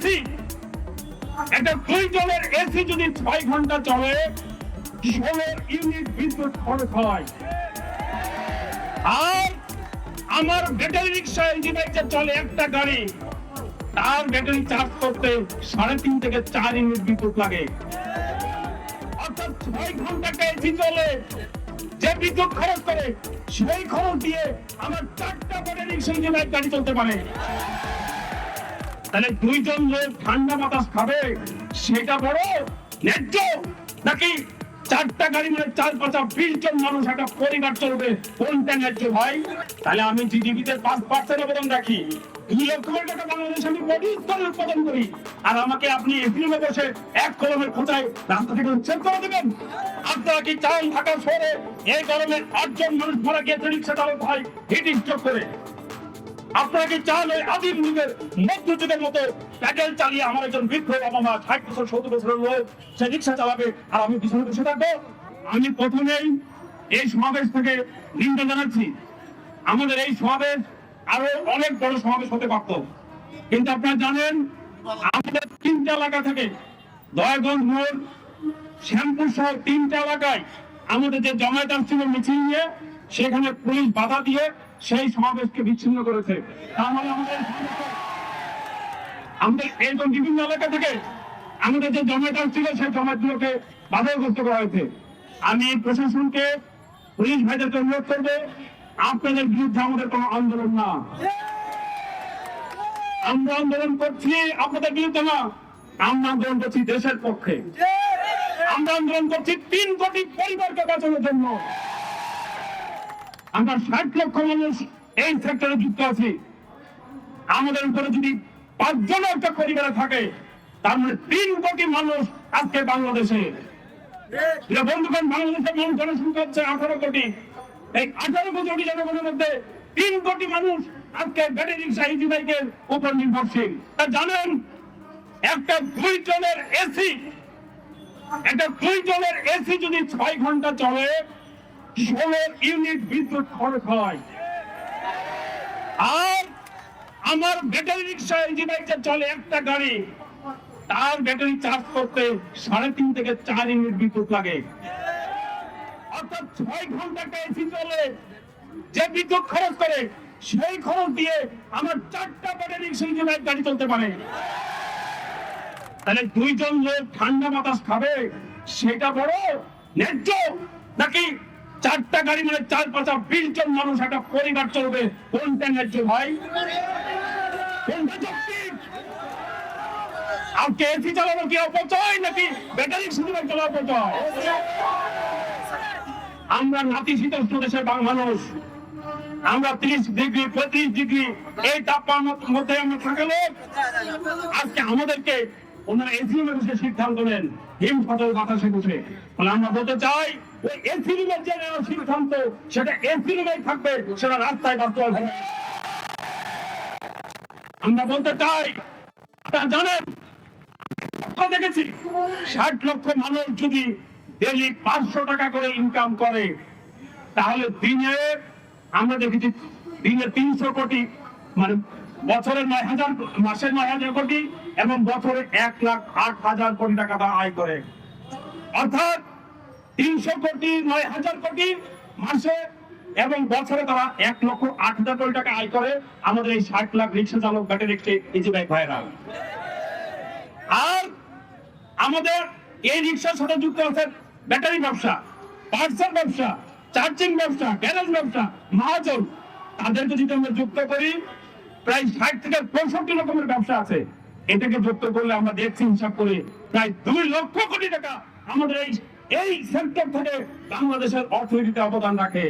AC? একটা দুই জনের এসি যদি ছয় ঘণ্টা চলে, ষোলোর ইউনিট বিদ্যুৎ খরচ হয়। আর আমার ব্যাটারি রিক্সা ইঞ্জিন চলে একটা গাড়ি, তার ব্যাটারি চার্জ করতে সাড়ে তিন থেকে চার ইউনিট বিদ্যুৎ লাগে। অর্থাৎ ছয় ঘন্টাটা এসি চলে, যে বিদ্যুৎ খরচ করে, সেই খরচ দিয়ে আমার চারটা ব্যাটারি রিক্সা ইঞ্জিন গাড়ি চলতে পারে। তাহলে দুইজন লোক ঠান্ডা বাতাস খাবে, সেটা বড় ন্যায্য? নাকি চারটা গাড়ি মানে চার পাঁচা বিশ জন মানুষ একটা পরিবার চলবে? কোনটা ন্যায্য ভাই? তাহলে আমি জিডিপিতে পাঁচ পার্সেন্ট অবদান রাখি। দুই লক্ষ কোটি টাকা আমি উৎপাদন করি। আর আমাকে আপনি এপ্রিলে বসে এক কলমের খোঁচায় রাস্তা থেকে উচ্ছেদ করে দেবেন। আপনারা কি চান ঢাকা শহরে এই গরমে আটজন মানুষ মারা গিয়েছে রিক্সা চালক ভাই? হিট স্ট্রোক করে। আপনারা কি চান ওই আদিম যুগের মধ্যযুগের মতো প্যাডেল চালিয়ে আমার একজন বৃদ্ধ বাবা মা ষাট বছর, সত্তর বছরের লোক সে রিক্সা চালাবে আর আমি পিছনে বসে থাকব। আমি প্রথমেই এই সমাবেশ থেকে নিন্দা জানাচ্ছি। আমাদের এই সমাবেশ আরও অনেক বড় সমাবেশ হতে পারত। কিন্তু আপনারা জানেন, আমাদের তিনটা এলাকা থেকে। দয়াগঞ্জ মোড়, শ্যামপুর সহ তিনটা এলাকায় আমাদের যে জমায়েত আসছিল মিছিল নিয়ে সেখানে পুলিশ বাধা দিয়ে সেই সমাবেশকে বিচ্ছিন্ন করেছে। তার মানে আমাদের এই আমাদের এরকম বিভিন্ন এলাকা থেকে আমাদের যে জমায়েত আসছিল সেই জমায়েতগুলোকে বাধাগ্রস্ত করা হয়েছে। আমি প্রশাসনকে, পুলিশ ভাইদেরকে অনুরোধ করবে, আপনাদের বিরুদ্ধে আমাদের কোনো আন্দোলন না। আমরা আন্দোলন করছি আপনাদের বিরুদ্ধে না, আমরা আন্দোলন করছি দেশের পক্ষে। আমরা আন্দোলন করছি তিন কোটি পরিবারকে বাঁচানোর জন্য। আমরা ষাট লক্ষ মানুষ এই সেক্টরে যুক্ত আছি। আমাদের উপরে যদি পাঁচজন একটা পরিবারে থাকে, তার মানে তিন কোটি মানুষ আজকে বাংলাদেশে। বন্ধুগণ বাংলাদেশের জনসংখ্যা হচ্ছে আঠারো কোটি। এই আঠারো কোটি জনগণের মধ্যে তিন কোটি মানুষ আজকে ব্যাটারি রিক্সা ইজি বাইকের উপর নির্ভরশীল। তা জানেন, একটা দুই টনের এসি, একটা দুই টনের এসি যদি ছয় ঘণ্টা চলে ষোলো ইউনিট বিদ্যুৎ খরচ হয়। আর আমার ব্যাটারি রিক্সা ইঞ্জিন চলে একটা গাড়ি। তার ব্যাটারি চার্জ করতে সাড়ে তিন থেকে চার ইউনিট বিদ্যুৎ লাগে। অর্থাৎ ছয় ঘন্টাটা এসি চলে, যে বিদ্যুৎ খরচ করে সেই খরচ দিয়ে আমার চারটা ব্যাটারি রিক্সা ইঞ্জিন বাইক গাড়ি চলতে পারে। তাহলে দুইজন লোক ঠান্ডা বাতাস খাবে, সেটা বড় ন্যায্য নাকি চারটা গাড়ি মানে চার পাঁচা বিশ জন মানুষ একটা পরিবার চলবে। কোনটা ন্যায্য ভাই? আর কে এসি চালানো কি অপচয় নাকি ব্যাটারি চালানো অপচয়? আমরা নাতিশীতোষ্ণ দেশের মানুষ। আমরা ত্রিশ ডিগ্রি, পঁয়ত্রিশ ডিগ্রি, এই তাপমাত্রার মধ্যে আমরা থাকলে আজকে আমাদেরকে ওনারা এসি বসে সিদ্ধান্ত নেন। হিম ফাটল বাতাসে বসে। আমরা বলতে চাই ওই এসি রুমের যে নেওয়া সিদ্ধান্ত সেটা থাকবে, সেটা রাস্তায় আমরা বলতে চাই জানেন দেখেছি, ষাট লক্ষ মানুষ যদি ডেলি পাঁচশো টাকা করে ইনকাম করে, তাহলে দিনে আমরা দেখেছি দিনে তিনশো কোটি মানে বছরের নয় হাজার মাসের নয় হাজার কোটি, এবং বছরে এক লাখ আট হাজার কোটি টাকা আয় করে। অর্থাৎ তিনশো কোটি, নয় হাজার কোটি মাসে এবং বছরে তারা এক লক্ষ আট হাজার কোটি টাকা আয় করে আমাদের এই ষাট লাখ রিক্সা চালক ব্যাটারি রিক্সা ইজি বাইক ভাইরা। আর আমাদের এই রিক্সার সাথে যুক্ত আছে ব্যাটারি ব্যবসা পার্সেল ব্যবসা, চার্জিং ব্যবসা, গ্যারেজ ব্যবসা, মহাজন। তাদেরকে যদি আমরা যুক্ত করি, প্রায় ষাট থেকে পঁয়ষট্টি রকমের ব্যবসা আছে। এটাকে যুক্ত করলে আমরা দেখছি হিসাব করে প্রায় দুই লক্ষ কোটি টাকা আমাদের এই এই সেক্টর থেকে বাংলাদেশের অর্থনীতিতে অবদান রাখে।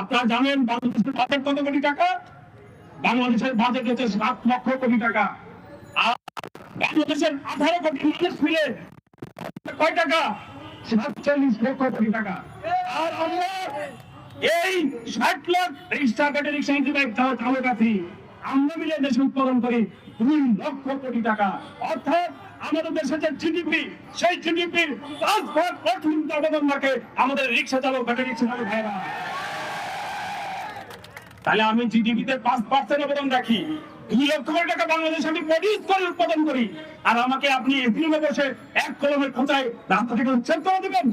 আপনারা জানেন, বাংলাদেশের বাজেট কত কোটি টাকা? বাংলাদেশের বাজেট হচ্ছে সাত লক্ষ কোটি টাকা। আর বাংলাদেশের আঠারো কোটি মানুষ মিলে কয় টাকা? সাতচল্লিশ লক্ষ কোটি টাকা। আর আমরা এই ষাট লাখ রিক্সা ব্যাটারি রিক্সা ইঞ্জিন চালক চালক আছি আমরা মিলে দেশে উৎপাদন করি দুই লক্ষ কোটি টাকা। অর্থাৎ আমাদের সেই আমাদের রিক্সা চালক ব্যাটারি রিক্সা চালক ভাইরা। তাহলে আমি জিডিপিতে পাঁচ পার্সেন্ট অবদান রাখি। দুই লক্ষ কোটি টাকা বাংলাদেশে আমি প্রডিউস করে উৎপাদন করি। আর আমাকে আপনি এপ্রিলে বসে এক কলমের খোঁচায় রাস্তা থেকে উচ্ছেদ করে দেবেন।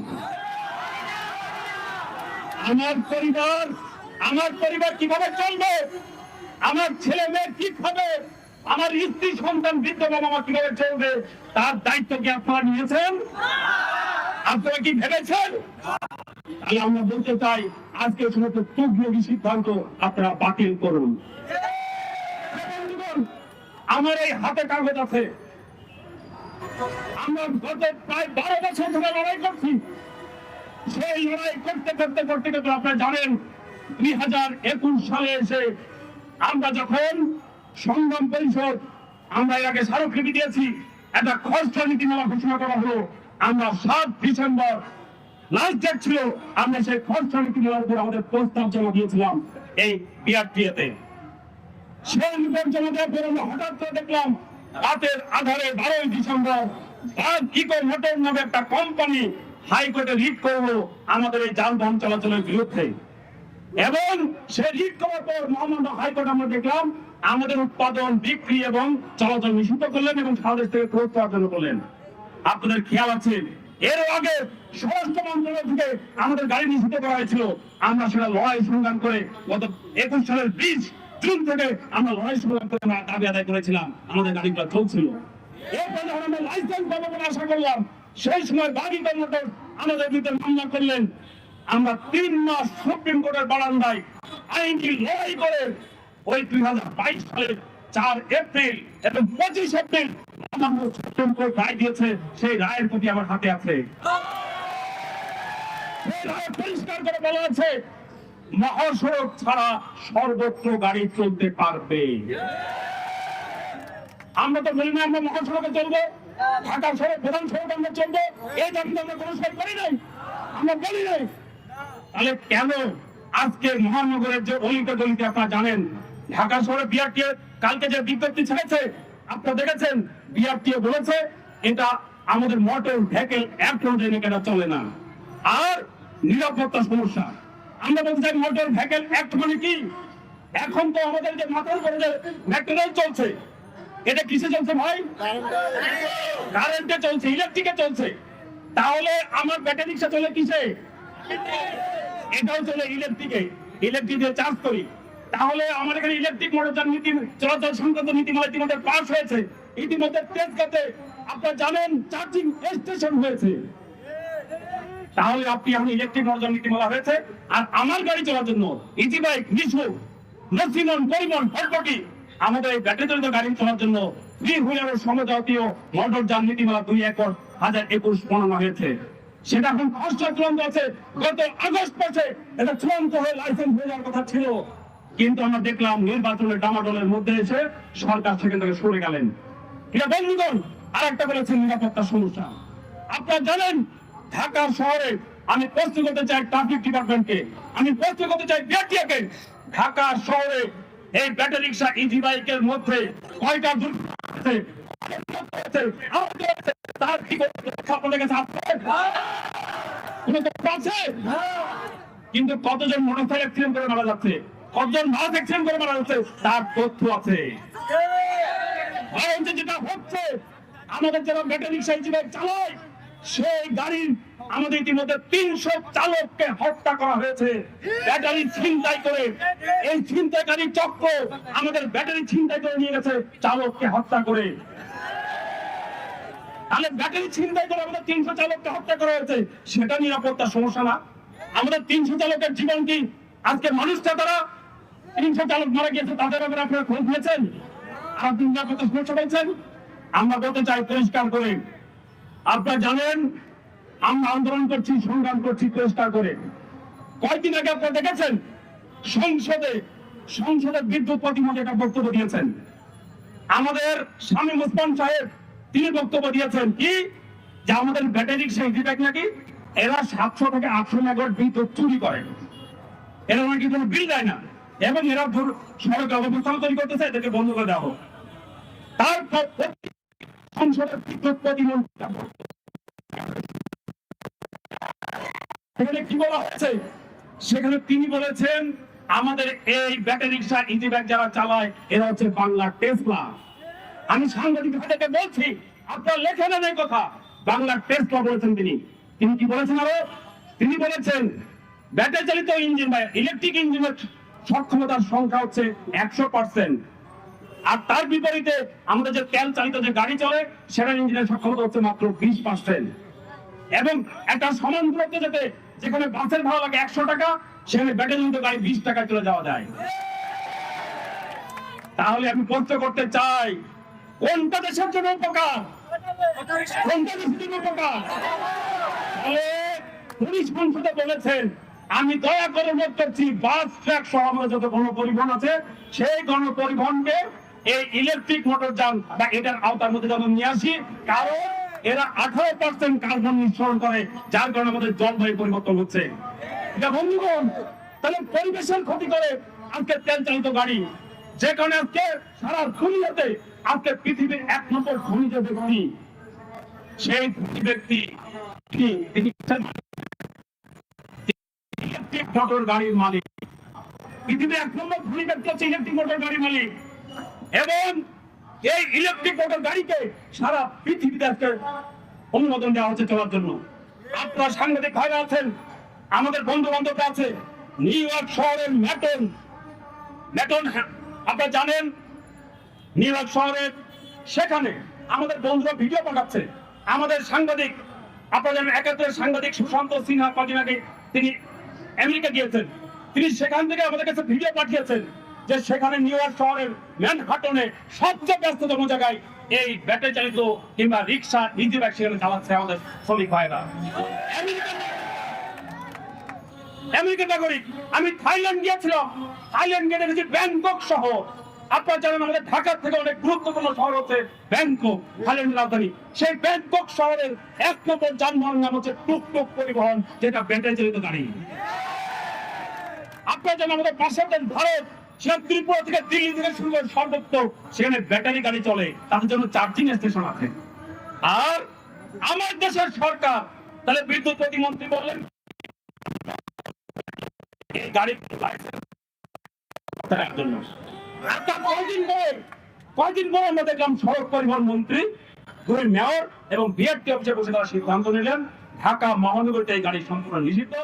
আমার পরিবার আমার পরিবার কীভাবে চলবে? আমার ছেলে মেয়ে কি খাবে আমার স্ত্রী সন্তান বৃদ্ধ বাবা মা কীভাবে চলবে, তার দায়িত্ব কি আপনারা নিয়েছেন? আপনারা কি ভেবেছেন? তাহলে আমরা বলতে চাই, আজকে সমস্ত তুগ্রী সিদ্ধান্ত আপনারা বাতিল করুন। আমার এই হাতে কাগজ আছে। আমরা গত প্রায় বারো বছর ধরে লড়াই করছি। সেই লড়াই করতে করতে করতে করতে আপনারা জানেন, দুই হাজার একুশ সালে এসে আমরা যখন সংগ্রাম পরিষদ, আমরা এর আগে স্মারকলিপি দিয়েছি। একটা খরচ নীতিমালা ঘোষণা করা হলো। আমরা সাত ডিসেম্বর লাস্ট ডেট ছিল, আমরা সেই খরচ নীতিমালার আমাদের প্রস্তাব জমা দিয়েছিলাম এই বিআরটিএতে। সেই রিপোর্ট জমা দেওয়ার পর আমরা হঠাৎ করে দেখলাম, রাতের আধারে বারোই ডিসেম্বর ভারত ইকো মোটর নামে একটা কোম্পানি হাইকোর্টে রিট করল আমাদের এই যানবাহন চলাচলের বিরুদ্ধে। এবং সে রিট করার পর মহামান্য হাইকোর্ট আমরা দেখলাম আমাদের উৎপাদন, বিক্রি এবং চলাচল নিষিদ্ধ করলেন এবং সারা দেশ থেকে ক্রোধ করার জন্য করলেন। আপনাদের খেয়াল আছে এর আগে স্বরাষ্ট্র মন্ত্রণালয় থেকে আমাদের গাড়ি নিষিদ্ধ করা হয়েছিল। আমরা সেটা লড়াই সংগ্রাম করে গত একুশ সালের বিশ জুন থেকে আমরা লড়াই সংগ্রাম করে আমরা দাবি আদায় করেছিলাম, আমাদের গাড়িগুলো চলছিল। এরপর যখন আমরা লাইসেন্স পাবো বলে আশা করলাম, সেই সময় বাগি কর্মকর্তা আমাদের বিরুদ্ধে মামলা করলেন। আমরা তিন মাস সুপ্রিম কোর্টের বারান্দায় আইনটি লড়াই করে ওই দুই হাজার বাইশ সালের চার এপ্রিল এবং পঁচিশ এপ্রিল সুপ্রিম কোর্ট রায় দিয়েছে, সেই রায়ের প্রতি আমার হাতে আছে। পরিষ্কার করে বলা আছে, মহাসড়ক ছাড়া সর্বত্র গাড়ি চলতে পারবে। আমরা তো বলি আমরা মহাসড়কে চলবো, ঢাকা সড়ক প্রধান সড়ক আমরা চলবো, এই দাবি আমরা করি নাই, আমরা বলি নাই। তাহলে কেন আজকে মহানগরের যে অলিতে গলিতে আপনারা জানেন ঢাকা শহরে বিআরটিএ কালকে যে বিজ্ঞপ্তি ছেড়েছে আপনারা দেখেছেন? বিআরটিএ বলেছে, এটা আমাদের মোটর ভেহিকেল অ্যাক্ট অনুযায়ী এটা চলে না। আর নিরাপত্তা সমস্যা। আমরা বলতে চাই মোটর ভেহিকেল অ্যাক্ট মানে কি? এখন তো আমাদের যে মাথার উপরে যে মেট্রো রেল চলছে, এটা কিসে চলছে ভাই? কারেন্টে চলছে ইলেকট্রিকে চলছে। তাহলে আমার ব্যাটারি রিক্সা চলে কিসে? এটাও চলে ইলেকট্রিকে ইলেকট্রিক দিয়ে চার্জ করি। তাহলে আমার এখানে ইলেকট্রিক মোটর নীতি চলাচল সংক্রান্ত নীতিমালা ইতিমধ্যে পাস হয়েছে। ইতিমধ্যে তেজগাতে আপনারা জানেন চার্জিং স্টেশন হয়েছে। তাহলে আপনি এখন ইলেকট্রিক মোটর নীতিমালা হয়েছে। আর আমার গাড়ি চলার জন্য ইজি বাইক নিশু নসিমন পরিমন ফটফটি আমাদের এই ব্যাটারি চালিত গাড়ি চলার জন্য থ্রি হুইলারের সমজাতীয় মোটর যান নীতিমালা দুই একর হাজার একুশ বানানো হয়েছে। সেটা এখন খসড়া চূড়ান্ত আছে গত আগস্ট মাসে এটা চূড়ান্ত হয়ে লাইসেন্স হয়ে যাওয়ার কথা ছিল। কিন্তু আমরা দেখলাম নির্বাচনের ডামাডোলের মধ্যে এসে সরকার সেখান থেকে সরে গেলেন এটা বন্ধুগণ আর একটা বলেছেন নিরাপত্তার সমস্যা আপনারা জানেন ঢাকা শহরে আমি প্রশ্ন করতে চাই ট্রাফিক ডিপার্টমেন্টকে আমি প্রশ্ন করতে চাই বিআরটিএকে ঢাকা শহরে এই ব্যাটারি রিক্সা ইজি বাইকের মধ্যে কয়টা দুর্ঘটনা আছে? তার কি আপনাদের কাছে আছে? কোনো তথ্য আছে? কিন্তু কতজন মোটরসাইকেল অ্যাক্সিডেন্ট করে মারা যাচ্ছে কতজন বাস অ্যাক্সিডেন্ট করে মারা যাচ্ছে তার তথ্য আছে। যেটা হচ্ছে, আমাদের যারা রিক্সা ইজি চালায় সেই গাড়ির আমাদের ইতিমধ্যে তিনশো চালককে হত্যা করা হয়েছে। ব্যাটারি ছিনতাই করে, এই ছিনতাইকারী চক্র আমাদের ব্যাটারি ছিনতাই করে নিয়ে গেছে, চালককে হত্যা করে। তাহলে ব্যাটারি ছিনতাই করে আমাদের তিনশো চালককে হত্যা করা হয়েছে, সেটা নিরাপত্তার সমস্যা না। আমাদের তিনশো চালকের জীবন কি? আজকে মানুষটা তারা তিনশো চালক মারা গিয়েছে, তাদের ব্যাপারে আপনারা খোঁজ নিয়েছেন আমরা বলতে চাই পরিষ্কার করে। আপনারা জানেন, আমরা আন্দোলন করছি, সংগ্রাম করছি পরিষ্কার করে। কয়েকদিন আগে আপনারা দেখেছেন? সংসদে সংসদে বিদ্যুৎ প্রতিমন্ত্রী একটা বক্তব্য দিয়েছেন। আমাদের স্বামী মুসমান সাহেব, তিনি বক্তব্য দিয়েছেন কি? যে আমাদের ব্যাটারি দিবেক নাকি? এরা সাতশো থেকে আটশো মেগাওয়াট বিদ্যুৎ চুরি করে। এরা নাকি কোনো বিল দেয় না। এবং এরা সড়কে অবস্থান তৈরি করতেছে, এদেরকে বন্ধ করে দেওয়া তারপর সেখানে তিনি বলেছেন, আমাদের এই ব্যাটারি রিক্সা যারা চালায়, এরা হচ্ছে বাংলা টেসলা আমি সাংবাদিক বলছি, আপনার লেখা না নেই কথা। বাংলার টেসলা বলেছেন তিনি। তিনি কি বলেছেন আরও? তিনি বলেছেন, ব্যাটারি চালিত ইঞ্জিন বা ইলেকট্রিক ইঞ্জিনের সক্ষমতার সংখ্যা হচ্ছে একশো পার্সেন্ট আর তার বিপরীতে আমাদের যে তেল চালিত যে গাড়ি চলে, সেটার ইঞ্জিনের সক্ষমতা হচ্ছে মাত্র বিশ পার্সেন্ট এবং একটা সমান দূরত্ব যেতে যেখানে বাসের ভাড়া লাগে একশো টাকা, সেখানে ব্যাটারি চালিত গাড়ি বিশ টাকা চলে যাওয়া যায়। তাহলে আমি প্রশ্ন করতে চাই, কোনটা দেশের জন্য উপকার? কোনটা দেশের জন্য উপকার? পুলিশ সংসদে বলেছেন আমি দয়া করে অনুরোধ করছি, বাস, ট্রাক সহ যত গণপরিবহন আছে, সেই গণপরিবহনকে এই ইলেকট্রিক মোটর যান বা এটার আওতার মধ্যে যেন নিয়ে আসি, কারণ এরা আঠারো পার্সেন্ট কার্বন নিঃসরণ করে, যার কারণে আমাদের জলবায়ু পরিবর্তন হচ্ছে। এটা বন্ধুগণ, তাহলে পরিবেশের ক্ষতি করে আজকে তেল চালিত গাড়ি, যে কারণে আজকে সারা দুনিয়াতে আজকে পৃথিবীর এক নম্বর খনিজ ব্যক্তি সেই ব্যক্তি তিনি মোটর গাড়ির মালিক। পৃথিবীর এক নম্বর ধনী হচ্ছে ইলেকট্রিক মোটর গাড়ির মালিক। এবং এই ইলেকট্রিক মোটর গাড়িকে সারা পৃথিবীতে আজকে অনুমোদন দেওয়া হচ্ছে চলার জন্য। আপনার সাংবাদিক ভাইরা আছেন, আমাদের বন্ধু বান্ধবরা আছে, নিউ ইয়র্ক শহরের ম্যাটন। ম্যাটন, আপনারা জানেন, নিউ ইয়র্ক শহরের, সেখানে আমাদের বন্ধুরা ভিডিও পাঠাচ্ছে। আমাদের সাংবাদিক, আপনারা জানেন, একাত্তরের সাংবাদিক সুশান্ত সিনহা, কদিন আগে তিনি আমেরিকা গিয়েছেন। তিনি সেখান থেকে আমাদের কাছে ভিডিও পাঠিয়েছেন যে সেখানে নিউ ইয়র্ক শহরের ম্যানহাটনে সবচেয়ে ব্যস্ততম জায়গায় এই ব্যাটারি চালিত কিংবা রিক্সা নিজে ব্যাগ সেখানে চালাচ্ছে আমাদের শ্রমিক ভাইরা। আমেরিকান নাগরিক আমি থাইল্যান্ড গিয়েছিলাম। থাইল্যান্ড গিয়ে দেখেছি ব্যাংকক শহর আপনারা জানেন আমাদের ঢাকার থেকে অনেক গুরুত্বপূর্ণ শহর হচ্ছে ব্যাংকক। থাইল্যান্ডের রাজধানী। সেই ব্যাংকক শহরের এক নম্বর যানবাহন নাম হচ্ছে টুকটুক পরিবহন, যেটা ব্যাটারি চালিত গাড়ি। আপনারা জানেন আমাদের পাশের দেশ ভারত সেখানে ত্রিপুরা থেকে দিল্লি থেকে শুরু করে সর্বত্র সেখানে ব্যাটারি গাড়ি চলে। তাদের জন্য চার্জিং স্টেশন আছে। আর আমার দেশের সরকার, তাহলে বিদ্যুৎ প্রতিমন্ত্রী বললেন গাড়ি লাইসেন্স কয়দিন পরে? কয়দিন পরে আমরা দেখলাম সড়ক পরিবহন মন্ত্রী দুই মেয়র এবং বিআরটি অফিসে বসে তারা সিদ্ধান্ত নিলেন। ঢাকা মহানগরীতে এই গাড়ি সম্পূর্ণ নিষিদ্ধ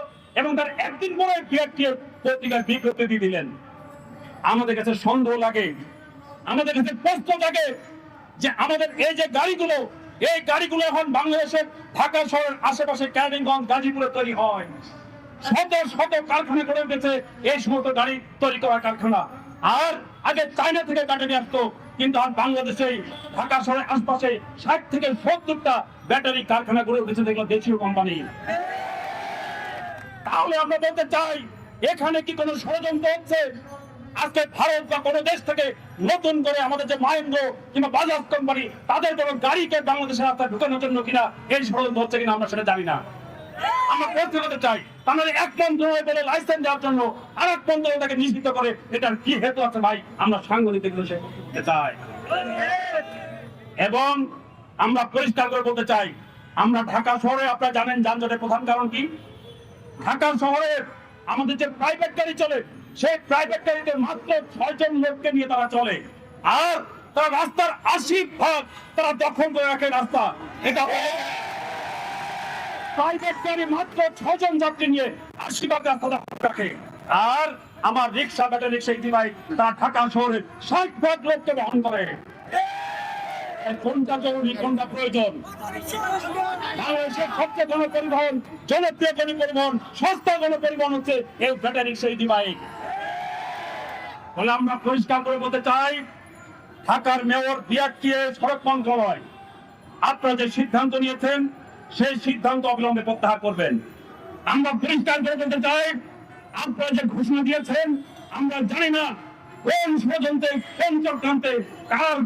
এবং তার একদিন পরে বিআরটি পত্রিকার বিজ্ঞপ্তি দিয়ে দিলেন। আমাদের কাছে সন্দেহ লাগে, আমাদের কাছে প্রশ্ন থাকে যে আমাদের এই যে গাড়িগুলো, এই গাড়িগুলো এখন বাংলাদেশের ঢাকা শহরের আশেপাশে ক্যারিগঞ্জ গাজীপুরে তৈরি হয়। শত শত কারখানা গড়ে উঠেছে, এই সমস্ত গাড়ি তৈরি করার কারখানা। আর আগে চায়না থেকে ব্যাটারি আসতো, কিন্তু আর বাংলাদেশে, ঢাকা শহরের আশপাশে ষাট থেকে সত্তরটা ব্যাটারি কারখানা গড়ে উঠেছে দেখল দেশীয় কোম্পানি। তাহলে আমরা বলতে চাই, এখানে কি কোনো ষড়যন্ত্র হচ্ছে? আজকে ভারত বা কোনো দেশ থেকে নতুন করে আমাদের যে মাহেন্দ্র কিংবা বাজাজ কোম্পানি, তাদের কোনো গাড়িকে বাংলাদেশের রাস্তায় ঢুকানোর জন্য কিনা এই ষড়যন্ত্র হচ্ছে কিনা আমরা সেটা জানি না। আমরা করতে চাই তাহলে এক মন্ত্রণালয় বলে লাইসেন্স দেওয়ার জন্য আর এক মন্ত্রণালয়টাকে নিশ্চিত করে, এটার কি হেতু আছে ভাই? আমরা সাংবাদিক সে চাই। এবং আমরা পরিষ্কার করে বলতে চাই, আমরা ঢাকা শহরে আপনারা জানেন যানজটের প্রধান কারণ কি? ঢাকা শহরে আমাদের যে প্রাইভেট গাড়ি চলে, সেই প্রাইভেট গাড়িতে মাত্র ছয়জন লোককে নিয়ে তারা চলে। আর তারা রাস্তার আশি ভাগ তারা দখল করে রাখে রাস্তা। এটা প্রাইভেট গাড়ি মাত্র ছজন যাত্রী নিয়ে আশি ভাগ রাস্তা রাখে আর আমার রিক্সা ব্যাটারি রিক্সা ইতিবাই তারা ঢাকা শহরে ষাট ভাগ লোককে বহন করে। কোনটা জরুরি, কোনটা প্রয়োজন? হচ্ছে বলে আমরা পরিষ্কার চাই মেয়র আপনারা যে সিদ্ধান্ত নিয়েছেন সেই সিদ্ধান্ত অবিলম্বে প্রত্যাহার করবেন। আমরা পরিষ্কার করে বলতে চাই, আপনারা যে ঘোষণা দিয়েছেন, আমরা জানি না কোন ষড়যন্ত্রে, কোন চক্রান্তে, কার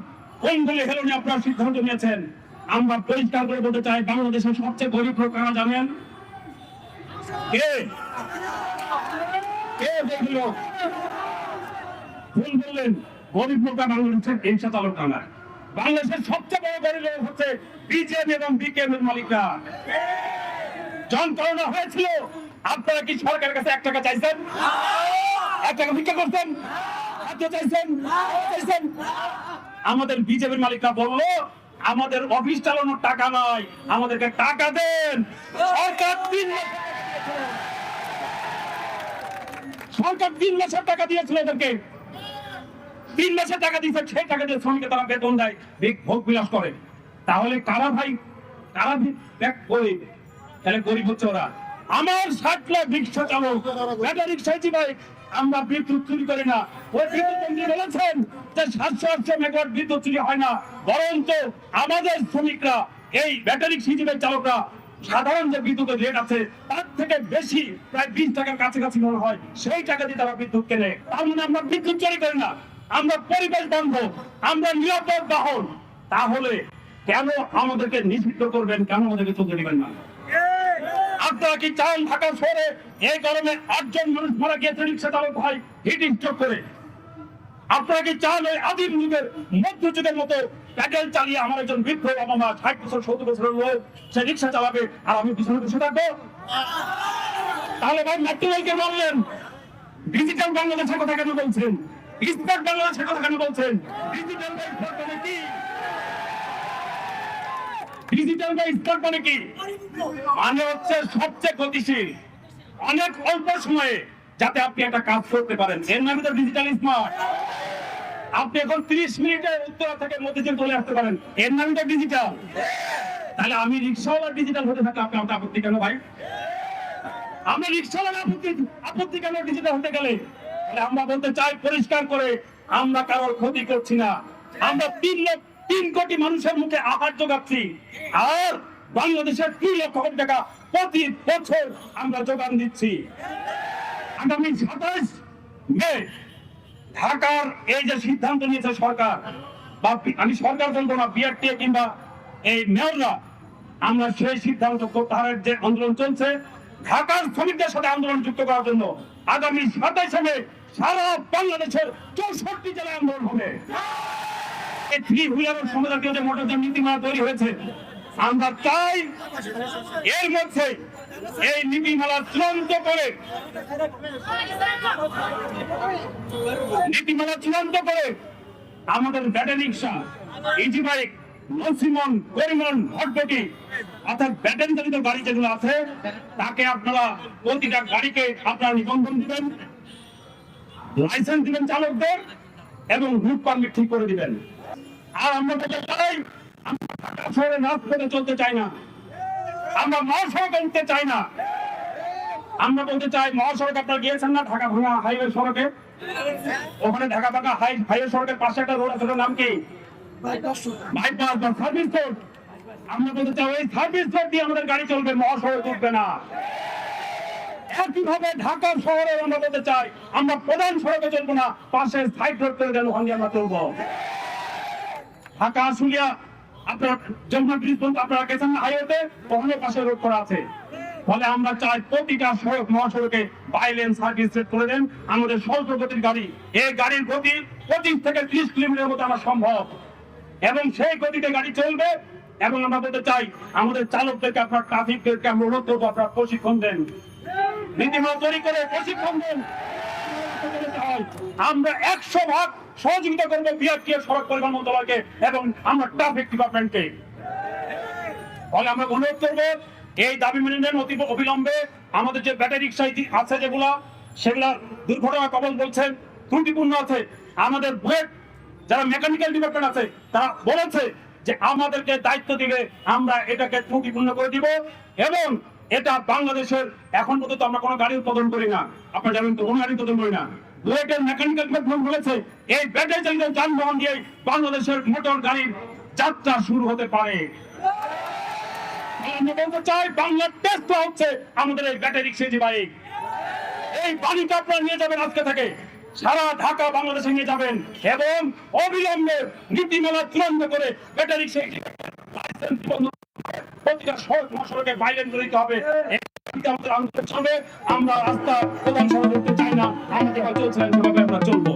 কোন দলে হেলনে আপনারা সিদ্ধান্ত নিয়েছেন। আমরা পরিষ্কার করে বলতে চাই, বাংলাদেশের সবচেয়ে গরিব লোক কারা জানেন? কে? কে লোক? ভুল বললেন। গরিব লোকরা বাংলাদেশের হিংসা চালক না বাংলাদেশের সবচেয়ে বড় গরিব হচ্ছে বিজেপি এবং বিকেএম এর মালিকরা। করোনা হয়েছিল। আপনারা কি সরকারের কাছে এক টাকা চাইছেন? এক টাকা ভিক্ষা করছেন? চাইছেন? চাইছেন? আমাদের বিজেপির মালিকরা বলল, আমাদের অফিস চালানোর টাকা নাই, আমাদেরকে টাকা দেন। সরকার তিন সরকার তিন টাকা দিয়েছিল এদেরকে। তিন মাসের টাকা দিয়েছে, সেই টাকা দিয়ে শ্রমিকে তারা বেতন দেয় ভোগ- ভোগ বিলাস করে। তাহলে কারা ভাই? কারা ব্যাক গরিব। তাহলে গরিব হচ্ছে ওরা। আমার ষাট লাখ রিক্সা চালক। ব্যাটারি রিক্সা ভাই, আমরা বিদ্যুৎ চুরি করি না। ওই বিদ্যুৎ মন্ত্রী বলেছেন যে সাতশো আটশো মেগাওয়াট বিদ্যুৎ চুরি হয় না। বরঞ্চ আমাদের শ্রমিকরা, এই ব্যাটারি সিজিবের চালকরা, সাধারণ যে বিদ্যুতের রেট আছে, তার থেকে বেশি প্রায় বিশ টাকার কাছাকাছি মনে হয়। সেই টাকা দিয়ে তারা বিদ্যুৎ কেনে। তার মানে আমরা বিদ্যুৎ চুরি করি না। আমরা পরিবেশ বান্ধব, আমরা নিরাপদ বাহন, তাহলে কেন আমাদেরকে নিষিদ্ধ করবেন? কেন আমাদেরকে চলতে দিবেন না? আপনারা কি চান ঢাকা শহরে এই গরমে আটজন মানুষ মারা রিক্সা চালক করে? আপনারা কি চান ওই আদিম যুগের মধ্যযুগের মতো চালিয়ে আমার একজন বৃদ্ধ বাবা মা ষাট বছর, সত্তর বছরের লোক, সে রিক্সা চালাবে আর আমি পিছনে বসে থাকব? তাহলে ভাই মেট্রোলকে বললেন ডিজিটাল বাংলাদেশের কথা কেন বলছেন? স্মার্ট বাংলাদেশের কথা কেন বলছেন ডিজিটাল মানে কি? ডিজিটাল মানে কি? মানে হচ্ছে সবচেয়ে গতিশীল, অনেক অল্প সময়ে যাতে আপনি একটা কাজ করতে পারেন। এর তো ডিজিটাল স্মার্ট আপনি এখন 30 মিনিটের উত্তরা থেকে মধ্যে চলে আসতে পারেন। এর নামে তো ডিজিটাল তাহলে আমি রিক্সাওয়ালা ডিজিটাল হতে থাকলে আপনার আপত্তি কেন ভাই? আমরা রিক্সাওয়ালা আপত্তি আপত্তি কেন ডিজিটাল হতে গেলে? আমরা বলতে চাই পরিষ্কার করে, আমরা কারোর ক্ষতি করছি না। আমরা তিন লক্ষ তিন কোটি মানুষের মুখে আহার যোগাচ্ছি। আর বাংলাদেশের তিন লক্ষ কোটি টাকা প্রতি বছর আমরা যোগান দিচ্ছি। আগামী সাতাশ মে ঢাকার এই যে সিদ্ধান্ত নিয়েছে সরকার, বা আমি সরকার বলব না, বিআরটিএ কিংবা এই মেয়ররা, আমরা সেই সিদ্ধান্ত প্রত্যাহারের যে আন্দোলন চলছে, ঢাকার শ্রমিকদের সাথে আন্দোলন যুক্ত করার জন্য আগামী সাতাইশে মে সারা বাংলাদেশের চৌষট্টি জেলায় আন্দোলন হবে। থ্রি হুইলারের সমাধান মোটর যে নীতিমালা তৈরি হয়েছে। আমরা চাই এর মধ্যে এই নীতিমালা চূড়ান্ত করে নীতিমালা চূড়ান্ত করে আমাদের ব্যাটারি রিক্সা ইজি বাইক নসিমন পরিমন ভটভটি অর্থাৎ ব্যাটারি চালিত গাড়ি যেগুলো আছে, তাকে আপনারা প্রতিটা গাড়িকে আপনারা নিবন্ধন দিবেন। লাইসেন্স দিবেন চালকদের এবং রুট পারমিট ঠিক করে দিবেন। আর আমরা বলতে চাই আমরা শহরে নাচ করে চলতে চাই না। আমরা মহাসড়ক উঠতে চাই না। আমরা বলতে চাই মহাসড়ক আপনারা গিয়েছেন না? ঢাকা ভাঙা হাইওয়ে সড়কে? ওখানে ঢাকা ভাঙা হাই হাইওয়ে সড়কের পাশে একটা রোড আছে নাম কি? বাইপাস বা সার্ভিস রোড আমরা বলতে চাই ওই সার্ভিস রোড দিয়ে আমাদের গাড়ি চলবে মহাসড়ক উঠবে না। একইভাবে ঢাকা শহরে আমরা বলতে চাই, আমরা প্রধান সড়কে চলবো না, পাশে সাইড রোড করে ওখান আমরা চলবো। ঢাকা দেন, আমাদের গাড়ি। এই গাড়ির গতি থেকে কিলোমিটার সম্ভব। এবং সেই গতিতে গাড়ি চলবে, এবং আমরা বলতে চাই, আমাদের চালকদেরকে, আপনার ট্রাফিকদেরকে আপনারা প্রশিক্ষণ দেন। নীতিমালা তৈরি করে প্রশিক্ষণ দেন। আমরা একশো ভাগ সহযোগিতা করব বিআরটি সড়ক পরিবহন মন্ত্রণালয়কে এবং আমরা ট্রাফিক ডিপার্টমেন্টকে ফলে আমরা অনুরোধ করব। এই দাবি মেনে নেন অতি অবিলম্বে। আমাদের যে ব্যাটারি রিক্সা আছে যেগুলা, সেগুলা দুর্ঘটনা কবল বলছেন, ত্রুটিপূর্ণ আছে। আমাদের বুয়েট যারা মেকানিক্যাল ডিপার্টমেন্ট আছে, তারা বলেছে যে আমাদেরকে দায়িত্ব দিবে, আমরা এটাকে ত্রুটিপূর্ণ করে দিব। এবং এটা বাংলাদেশের এখন পর্যন্ত আমরা কোনো গাড়ি উৎপাদন করি না। আপনারা জানেন তো কোনো গাড়ি উৎপাদন করি না। বুয়েটের মেকানিক্যাল ডিপার্টমেন্ট বলেছে, এই ব্যাটারি চালিত যানবাহন দিয়ে বাংলাদেশের মোটর গাড়ির যাত্রা শুরু হতে পারে। বলতে চাই বাংলার টেস্ট হচ্ছে আমাদের এই ব্যাটারি সেজি বাইক এই বাণীটা আপনারা নিয়ে যাবেন আজকে থেকে। সারা ঢাকা বাংলাদেশে নিয়ে যাবেন এবং অবিলম্বে নীতিমালা চূড়ান্ত করে ব্যাটারি সেজি প্রতিটা সড়ক মহাসড়কে বাইলেন করে দিতে হবে। চলবে। আমরা রাস্তা প্রধান সড়ক করতে চাই না। আমরা যেভাবে আমরা চলবো।